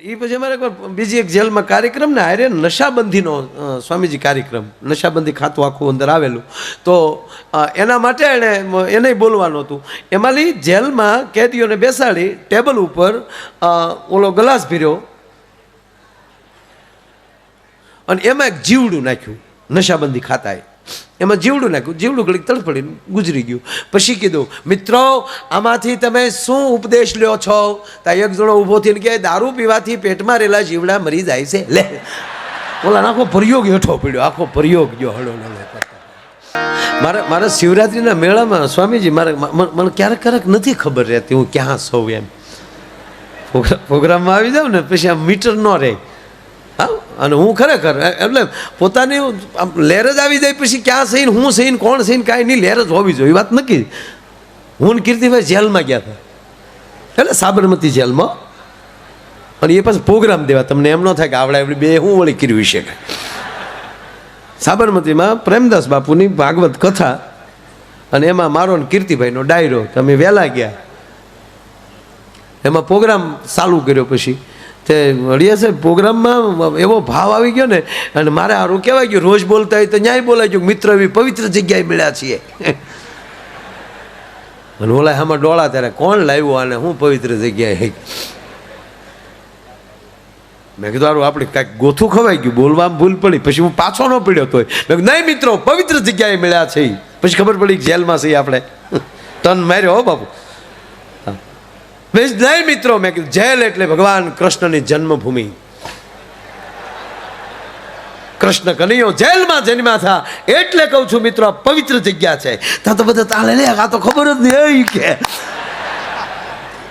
એ પછી અમારે બીજી એક જેલમાં કાર્યક્રમ ને હારે નશાબંધીનો સ્વામીજી કાર્યક્રમ, નશાબંધી ખાતું આખું અંદર આવેલું. તો એના માટે એણે એને બોલવાનું હતું. એમાંની જેલમાં કેદીઓને બેસાડી ટેબલ ઉપર ઓલો ગ્લાસ ભીર્યો. અને એમાં એક જીવડું નાખ્યું, નશાબંધી ખાતાએ. એમાં જીવડું નાખ્યું, જીવડું ઘડીક તડફડીને ગુજરી ગયું. પછી કીધું, મિત્રો, આમાંથી તમે શું ઉપદેશ લ્યો છો? તા એક જણો ઊભો થઈને કે દારૂ પીવાથી પેટમાં રહેલા જીવડા મરી જાય છે. લે. બોલા આખો પ્રયોગ હેઠો પડ્યો, આખો પ્રયોગ જો હળો હળો મારા, મારે શિવરાત્રિના મેળામાં સ્વામીજી, મારે મને ક્યારેક ક્યારેક નથી ખબર રહેતી હું ક્યાં સૌ એમ. પ્રોગ્રામમાં આવી જાઉં ને, પછી આ મીટર ન રહે. હા? અને હું ખરેખર એટલે પોતાની લહેર જ આવી જાય પછી ક્યાં સહીને, હું સહીને, કોણ સહીને, કાંઈ નહીં, લહેર જ હોવી જોઈએ વાત નક્કી. હું ને કીર્તિભાઈ જેલમાં ગયા હતા. એટલે સાબરમતી જેલમાં. અને એ પાછું પ્રોગ્રામ દેવા, તમને એમ ન થાય કે આવડે આવડી બે, હું વળી કર્યું છે સાબરમતીમાં પ્રેમદાસ બાપુની ભાગવત કથા, અને એમાં મારો ને કીર્તિભાઈનો ડાયરો, તમે વહેલા ગયા. એમાં પ્રોગ્રામ ચાલુ કર્યો પછી. તે હળિયા સાહેબ પ્રોગ્રામમાં એવો ભાવ આવી ગયો ને, અને મારે સારું કહેવાય ગયું, રોજ બોલતા હોય તો ન્યાય બોલાય ગયું, મિત્ર એવી પવિત્ર જગ્યાએ મળ્યા છીએ. અને ઓલા આમાં ડોળા ત્યારે, કોણ લાવ્યું આને? હું પવિત્ર જગ્યાએ મેં કીધું, હારું, આપણે કાંઈક ગોથું ખવાઈ ગયું બોલવામાં ભૂલ પડી, પછી હું પાછો ન પડ્યો તો નહીં મિત્રો, પવિત્ર જગ્યાએ મળ્યા છે પછી ખબર પડી જેલમાં છીએ આપણે. તન માર્યો હો બાપુ. મિત્રો, મેં કીધું જેલ એટલે ભગવાન કૃષ્ણની જન્મભૂમિ. કૃષ્ણ કનૈયો જેલમાં જન્મ્યા હતા એટલે કહું છું મિત્રો પવિત્ર જગ્યા છે. ત્યાં તો બધા તાલે લે, આ તો ખબર જ નહીં કે.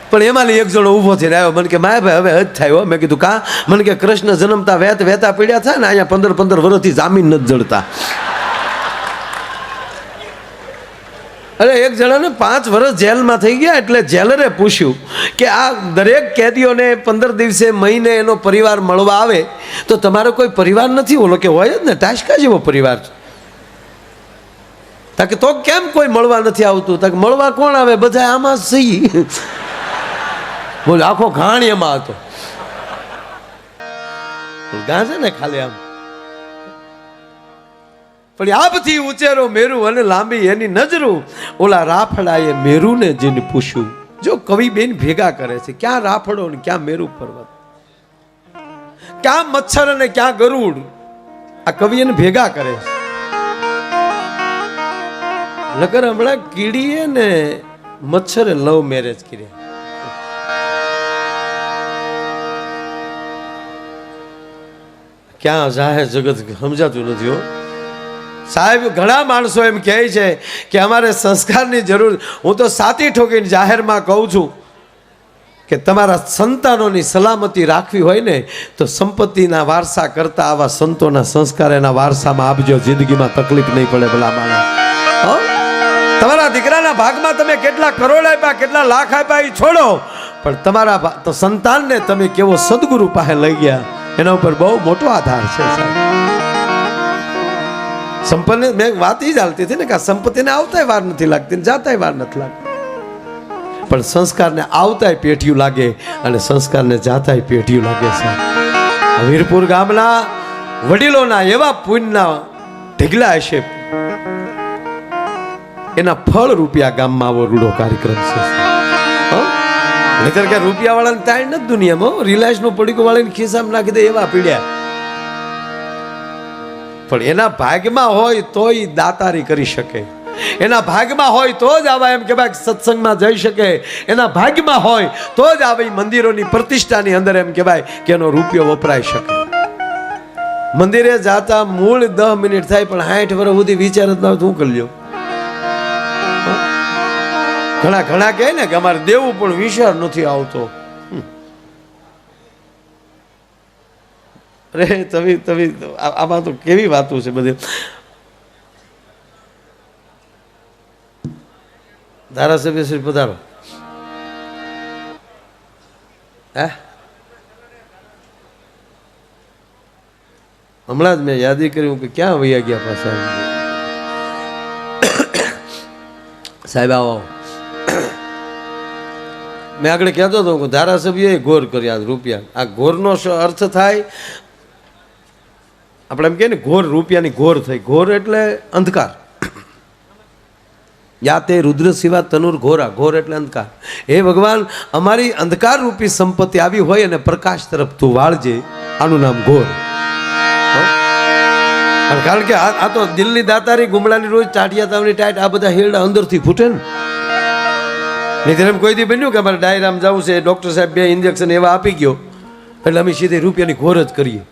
પણ એમાંથી એક જણો ઊભો થઈને આવ્યો. મને કે, માય ભાઈ, હવે હજ થાય મેં કીધું, કા? મને કે, કૃષ્ણ જન્મતા વેત વેતા પીડ્યા થાય ને, અહીંયા પંદર પંદર વર્ષથી જામીન નથી જડતા. અરે એક જણાને પાંચ વર્ષ જેલમાં થઈ ગયા એટલે જેલરે પૂછ્યું કે આ દરેક કેદીઓને પંદર દિવસે મહિને એનો પરિવાર મળવા આવે તો તમારો કોઈ પરિવાર નથી? ઓલો કે હોય જ ને ટાશકા જેવો પરિવાર છે. તાકે તો કેમ કોઈ મળવા નથી આવતું? તાકે મળવા કોણ આવે? બધા આમાં સહી બોલ, આખો ઘાણ એમાં હતો. છે ને ખાલી આમ. પણ આપથી ઉચેરો મેરુ અને લાંબી એની નજરું. ઓલા રાફડાએ મેરુને જીને પૂછ્યું, જો કવિ બેન ભેગા કરે છે, ક્યાં રાફડો ને ક્યાં મેરુ પર્વત? ક્યાં મચ્છર અને ક્યાં ગરુડ? આ કવિ એને ભેગા કરે છે. નકર હમણાં કીડીએ ને મચ્છરે લવ મેરેજ કર્યા. ક્યાં જાહે જગત સમજાતું નથી હો. સાહેબ, ઘણા માણસો એમ કહે છે કે અમારે સંસ્કારની જરૂર, હું તો સાતી ઠોકીને જાહેરમાં કહું છું કે તમારા સંતાનોની સલામતી રાખવી હોય ને, તો સંપત્તિના વારસા કરતા આવા સંતોના સંસ્કાર એના વારસામાં આપજો, જિંદગીમાં તકલીફ નહીં પડે ભલા માણસ. તમારા દીકરાના ભાગમાં તમે કેટલા કરોડ આપ્યા, કેટલા લાખ આપ્યા એ છોડો. પણ તમારા તો સંતાનને તમે કેવો સદગુરુ પાસે લઈ ગયા, એના ઉપર બહુ મોટો આધાર છે સાહેબ. સંપન્ન મેં વાત એ જ હાલતી હતી ને કે આ સંપત્તિને આવતાય વાર નથી લાગતી જાતાય વાર નથી લાગતી. પણ સંસ્કારને આવતાય પેઠિયું લાગે અને સંસ્કારને જાતાય પેઠિયું લાગે છે. વીરપુર ગામના વડીલોના એવા પુણ્યના ઢીગલા હશે. એના ફળ રૂપિયા ગામમાં આવો રૂડો કાર્યક્રમ છે? નહીંતર કે રૂપિયા વાળાને તાણ નથી દુનિયામાં રિલાયન્સનો પડીકું વાળાને ખિસ્સામાં નાખી દે એવા પીડ્યા. પણ એના ભાગમાં હોય તોય દાતારી કરી શકે. એના ભાગમાં હોય તો જ આવા એમ કે ભાઈ સત્સંગમાં જઈ શકે. એના ભાગમાં હોય તો જ આવી મંદિરોની પ્રતિષ્ઠાની અંદર એમ કહેવાય કે એનો રૂપિયો વપરાઈ શકે. મંદિરે જાતા મૂળ દસ મિનિટ થાય પણ સાઠ વર્ષ સુધી વિચાર જ ના શું કરી ઘણા ઘણા કહે ને કે અમારે દેવું પણ વિચાર નથી આવતો. અરે, તમે તમે આમાં તો કેવી વાતો છે બધી? ધારાસભ્ય શ્રી પધારો. હમણાં જ મેં યાદી કર્યું કે ક્યાં વૈયા ગયા પાછા? સાહેબ, આવો. મેં આગળ કહેતો હતો કે ધારાસભ્યએ ઘોર કર્યા રૂપિયા. આ ઘોરનો અર્થ થાય આપણે એમ કહીએ ને, ઘોર રૂપિયાની ઘોર થઈ. ઘોર એટલે અંધકાર. યા તે રુદ્ર શિવા તનુર ઘોરા. ઘોર એટલે અંધકાર. હે ભગવાન, અમારી અંધકાર રૂપી સંપત્તિ આવી હોય અને પ્રકાશ તરફ તું વાળજે. આનું નામ ઘોર. કારણ કે આ તો દિલની દાતારી, ગુમડાની રોજ ચાટિયા તાવની ટાઈટ, આ બધા હેરડા અંદરથી ફૂટે ને. નહીં એમ કોઈ દી બન્યું કે અમારે ડાયરામ જવું છે. ડૉક્ટર સાહેબ બે ઇન્જેક્શન એવા આપી ગયો. એટલે અમે સીધી રૂપિયાની ઘોર જ કરીએ.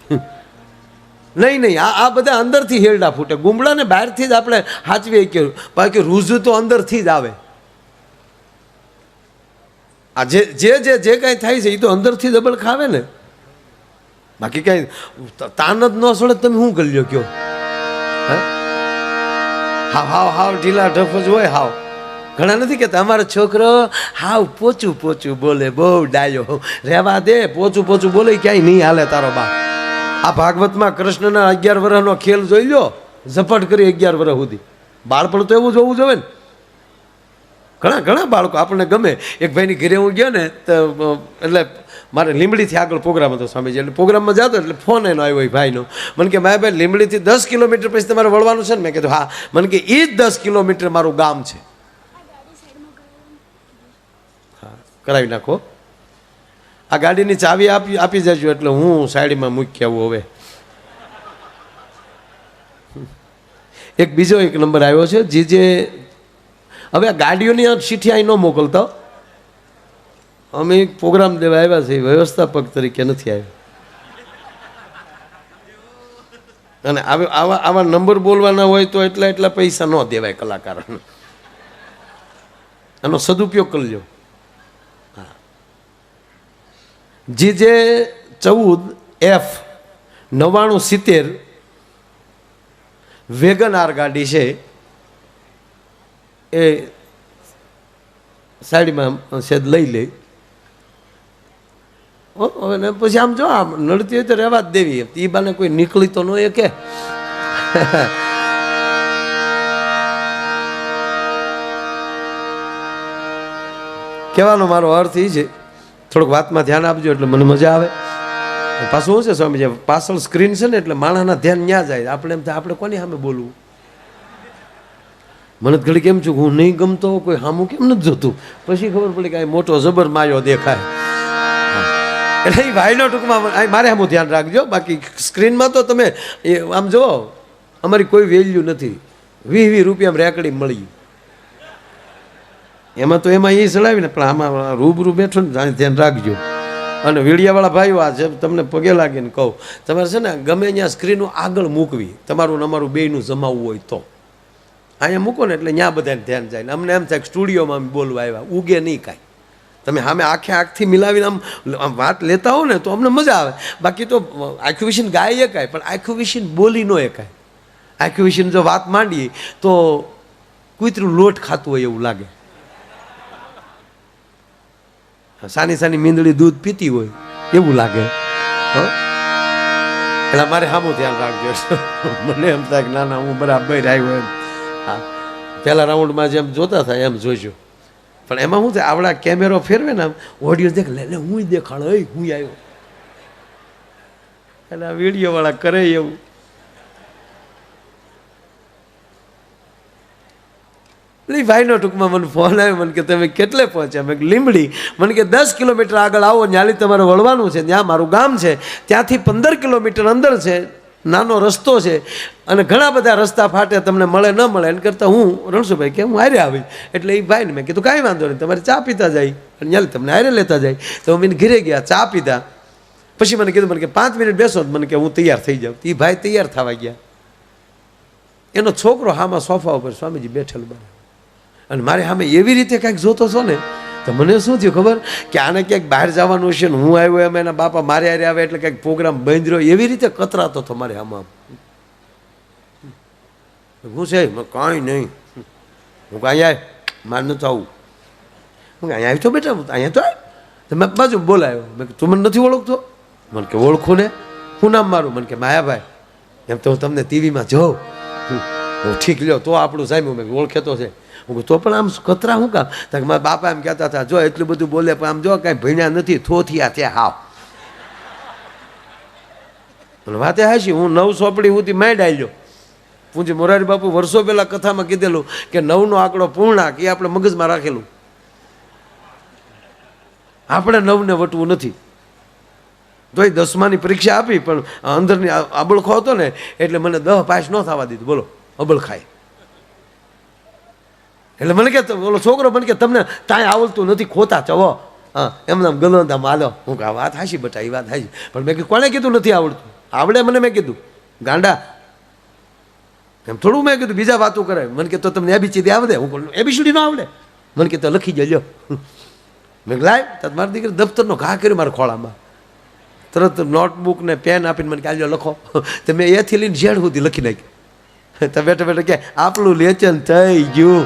નહીં નહીં, આ આ બધા અંદરથી હેરડા ફૂટે. ગુમડાને બહારથી જ આપણે હાચવીએ કે બાકી રૂઝું તો અંદરથી જ આવે. આ જે જે જે જે કાંઈ થાય છે એ તો અંદરથી દબળ ખાવે ને. બાકી કાંઈ તાન જ ન સડે તમે શું કરી લ્યો કયો? હા? હાવ હાવ હાવ ઢીલા ઢફ જ હોય હાવ. ઘણા નથી કહેતા, અમારો છોકરો હાવ પોચું પોચું બોલે, બહુ ડાયો. રહેવા દે, પોચું પોચું બોલે, ક્યાંય નહીં હાલે તારો બા આ ભાગવતમાં કૃષ્ણના અગિયાર વર્ષનો ખેલ જોઈ લો ઝપટ કરી અગિયાર વર્ષ સુધી. બાળપણ તો એવું જોવું જોઈએ ને. ઘણા ઘણા બાળકો આપણને ગમે. એક ભાઈની ઘરે હું ગયો ને, તો એટલે મારે લીમડીથી આગળ પ્રોગ્રામ હતો સ્વામીજી. એટલે પ્રોગ્રામમાં જતો, એટલે ફોન એનો આવ્યો એ ભાઈનો. મને કે મારા ભાઈ લીમડીથી દસ કિલોમીટર પછી તમારે વળવાનું છે ને? મેં કીધું, હા. મને કે, એ જ દસ કિલોમીટર મારું ગામ છે. હા, કરાવી નાખો. આ ગાડીની ચાવી આપી આપી જજો એટલે હું સાઈડમાં મૂકી આવું હવે. એક બીજો એક નંબર આવ્યો છે, જે જે હવે આ ગાડીઓની આ ચીઠી અહીં ન મોકલતા અમે એક પ્રોગ્રામ દેવા આવ્યા છે, વ્યવસ્થાપક તરીકે નથી આવ્યા. અને આવે આવા નંબર બોલવાના હોય તો એટલા એટલા પૈસા ન દેવાય કલાકારોને. આનો સદુપયોગ કરજો. હા જે જે ચૌદ એફ નવ્વાણું સિત્તેર વેગન આર ગાડી છે, એ સાઈડમાં સેદ લઈ લે. હવે ને પછી આમ જો આમ નડતી હોય તો રહેવા જ દેવી. એ બાને કોઈ નીકળી તો ન એ કે. કહેવાનો મારો અર્થ એ છે થોડુંક વાતમાં ધ્યાન આપજો એટલે મને મજા આવે. પાછું શું છે સ્વામીજી પાછળ સ્ક્રીન છે ને એટલે માણસના ધ્યાન ન્યા જાય. આપણે એમ થાય, આપણે કોની સામે બોલવું? મને ઘડી કેમ છું હું નહીં ગમતો કોઈ સામું કેમ નથી જોતું? પછી ખબર પડી કે મોટો જબર માયો દેખાય. એટલે એ ભાઈનો ટૂંકમાં મારે આમ ધ્યાન રાખજો. બાકી સ્ક્રીનમાં તો તમે એ આમ જુઓ અમારી કોઈ વેલ્યુ નથી. વીસ વીસ રૂપિયામાં રેકડી મળી. એમાં તો એમાં એ ચડાવીને પણ આમાં રૂબરૂ બેઠો ને ધ્યાન રાખજો. અને વીડિયાવાળા ભાઈઓ આ છે તમને પગે લાગીને કહું, તમારે છે ને ગમે ત્યાં સ્ક્રીનો આગળ મૂકવી, તમારું અમારું બેયનું જમાવવું હોય તો. અહીંયા મૂકો ને એટલે ત્યાં બધાને ધ્યાન જાય ને અમને એમ થાય સ્ટુડિયોમાં અમે બોલવા આવ્યા, ઉગે નહીં કાંઈ. તમે સામે આખે આંખથી મિલાવીને આમ વાત લેતા હો ને તો અમને મજા આવે. બાકી તો આખું વિશે ગાય એકાય પણ આખું વિશે બોલી ન એકાય આખું વિશે જો વાત માંડીએ તો કૂતરું લોટ ખાતું હોય એવું લાગે. સાની સાની મીંદડી દૂધ પીતી હોય, એવું લાગે. એટલે મારે સામું ધ્યાન રાખજો. મને એમ થાય કે ના ના, હું બરાબર આવ્યો એમ. હા. પહેલા રાઉન્ડમાં જેમ જોતા થાય એમ જોજો. પણ એમાં શું થાય, આવડા કેમેરો ફેરવે ને ઓડિયો દેખ, લે હું દેખાડો હું આવ્યો. એટલે આ વીડિયો વાળા કરે એવું. એટલે ભાઈનો ટૂંકમાં મને ફોન આવ્યો, મને કે તમે કેટલે પહોંચ્યા? મેં લીંબડી. મને કે દસ કિલોમીટર આગળ આવો, ન્યાલી તમારે વળવાનું છે, ત્યાં મારું ગામ છે. ત્યાંથી પંદર કિલોમીટર અંદર છે, નાનો રસ્તો છે. અને ઘણા બધા રસ્તા ફાટે તમને મળે, ન મળે, એને કરતાં હું રણસુભાઈ કે, હું હારે આવી એટલે એ ભાઈને મેં કીધું, કાંઈ વાંધો નહીં, તમારે ચા પીતા જાય. અને ન્યાલી, તમને હારે લેતા જાય. તો અમે ઘરે ગયા, ચા પીધા. પછી મને કીધું, મને કે પાંચ મિનિટ બેસો મને કે હું તૈયાર થઈ જાઉં. એ ભાઈ તૈયાર થવા ગયા. એનો છોકરો હામાં સોફા ઉપર સ્વામીજી બેઠેલું બને અને મારે સામે એવી રીતે કાંઈક જોતો છો ને, તો મને શું થયું ખબર? કે આને ક્યાંક બહાર જવાનું છે ને હું આવ્યો એમ, એના બાપા મારે હારે આવે એટલે કંઈક પ્રોગ્રામ બંધ રહ્યો. એવી રીતે કતરાતો હતો મારે આમાં હું છે કાંઈ નહીં. હું કાંઈ આવે મારે નથી આવું. હું અહીંયા આવી તો બેટા અહીંયા તો આય. તો મેં બાજુ બોલાયો. મેં તું મને નથી ઓળખતો? મને કે, ઓળખું ને. હું નામ મારું? મને કે, માયાભાઈ. એમ તો હું તમને ટીવીમાં જોઉં. હું ઠીક લ્યો, તો આપણું સાહેબ મેં ઓળખેતો છે. હું તો પણ આમ કતરા શું કામ? તો મારા બાપા એમ કહેતા હતા, જો એટલું બધું બોલે, પણ આમ જો કાંઈ ભણ્યા નથી થોથિયા ત્યાં હાવ. વાતે હાશી હું નવ સોપડી સુધી મેં આવ્યો પૂંજી મોરારી બાપુ વર્ષો પહેલાં કથામાં કીધેલું કે નવનો આંકડો પૂર્ણાંક, એ આપણે મગજમાં રાખેલું. આપણે નવને વટવું નથી. તોય દસમાની પરીક્ષા આપી, પણ અંદરની આબળખો હતો ને, એટલે મને દહ પાસ ન થવા દીધું. બોલો અબળ ખાય એટલે મને કે બોલો છોકરો મને કે, તમને કાંઈ આવડતું નથી ખોતા ચવો હા. એમને આમ ગલોંદા માલો હું કહું વાત હાશી બટા, એ વાત હાશી પણ મેં કીધું, કોણે કીધું નથી આવડતું? આવડે મને, મેં કીધું. ગાંડા. એમ થોડું મેં કીધું, બીજા વાતો કરે મને કે, તો તમને એબીસીડી આવડે? હું કહું એબીસીડી ન આવડે. મને કે, તો લખી જજો મેં લાય તો મારી દીકરી દફતરનો ઘા કર્યો મારા ખોળામાં. તરત નોટબુક ને પેન આપીને મને કાલજો લખો. તો મેં એથી લઈને ઝેડ સુધી લખી નાખ્યું. તો બેઠા બેઠા કે, આપણું લેચન થઈ ગયું.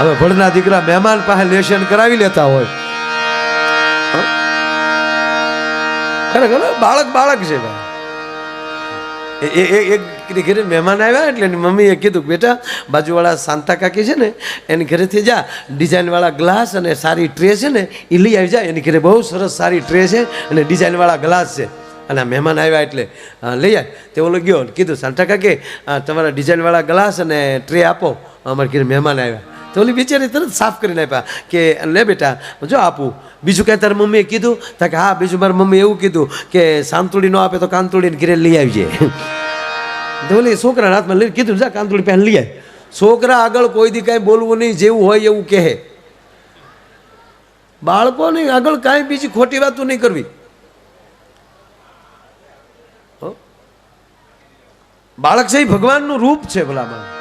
હવે ભણના દીકરા મહેમાન પાસે લેશન કરાવી લેતા હોય? ખરેખર બાળક બાળક છે ભાઈ. એ- એ એક ઘરે મહેમાન આવ્યા એટલે એની મમ્મીએ કીધું બેટા બાજુવાળા શાંતા કાકી છે ને એની ઘરેથી જા. ડિઝાઇનવાળા ગ્લાસ અને સારી ટ્રે છે ને એ લઈ આવી જાય એની ઘરે બહુ સરસ સારી ટ્રે છે અને ડિઝાઇનવાળા ગ્લાસ છે. અને આ મહેમાન આવ્યા એટલે લઈ આવે તે ઓલો ગયો કીધું શાંતા કાકી તમારા ડિઝાઇનવાળા ગ્લાસ અને ટ્રે આપો. અમારે ઘરે મહેમાન આવ્યા. તો ઓલી બિચારી તરત સાફ કરી આપ્યા કે, લે બેટા, જો આપું. બીજું કાંઈ તારી મમ્મીએ કીધું? તો કે, હા, બીજું મારી મમ્મીએ એવું કીધું કે, સાંતુડી ન આપે તો કાંતુડીને ઘરે લઈ આવજે. તો ઓલી છોકરા હાથમાં લઈને કીધું, જા, કાંતુડી પહેલાં લઈ આવે છોકરા આગળ કોઈ દી કાંઈ બોલવું નહીં, જેવું હોય એવું કહે. બાળકોને આગળ કાંઈ બીજી ખોટી વાતો નહીં કરવી? બાળક છે એ ભગવાનનું રૂપ છે ભલામાં